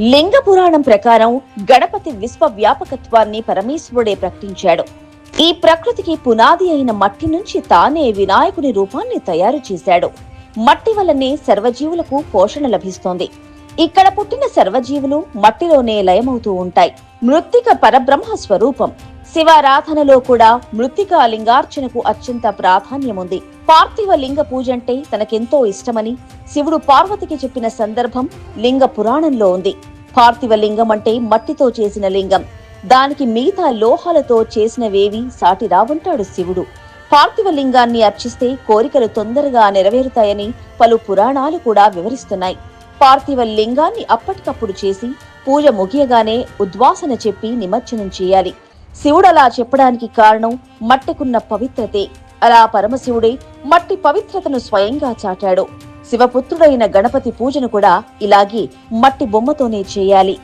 లింగ పురాణం ప్రకారం గణపతి విశ్వ వ్యాపకత్వాన్ని పరమేశ్వరుడే ప్రకటించాడు. ఈ ప్రకృతికి పునాది అయిన మట్టి నుంచి తానే వినాయకుని రూపాన్ని తయారు చేశాడు. మట్టి వల్లనే సర్వజీవులకు పోషణ లభిస్తోంది. ఇక్కడ పుట్టిన సర్వజీవులు మట్టిలోనే లయమవుతూ ఉంటాయి. మృత్తిక పరబ్రహ్మ స్వరూపం. శివారాధనలో కూడా మృత్తికా లింగార్చనకు అత్యంత ప్రాధాన్యముంది. పార్థివ లింగ పూజంటే తనకెంతో ఇష్టమని శివుడు పార్వతికి చెప్పిన సందర్భం లింగ పురాణంలో ఉంది. పార్థివ లింగం అంటే మట్టితో చేసిన లింగం. దానికి మిగతా లోహాలతో చేసినవేవి సాటి రావంటాడు శివుడు. పార్థివ లింగాన్ని అర్చిస్తే కోరికలు తొందరగా నెరవేరుతాయని పలు పురాణాలు కూడా వివరిస్తున్నాయి. పార్థివ లింగాన్ని అప్పటికప్పుడు చేసి పూజ ముగియగానే ఉద్వాసన చెప్పి నిమజ్జనం చేయాలి. శివుడలా చెప్పడానికి కారణం మట్టికున్న పవిత్రతే. అలా పరమశివుడే మట్టి పవిత్రతను స్వయంగా చాటాడు. శివపుత్రుడైన గణపతి పూజను కూడా ఇలాగే మట్టి బొమ్మతోనే చేయాలి.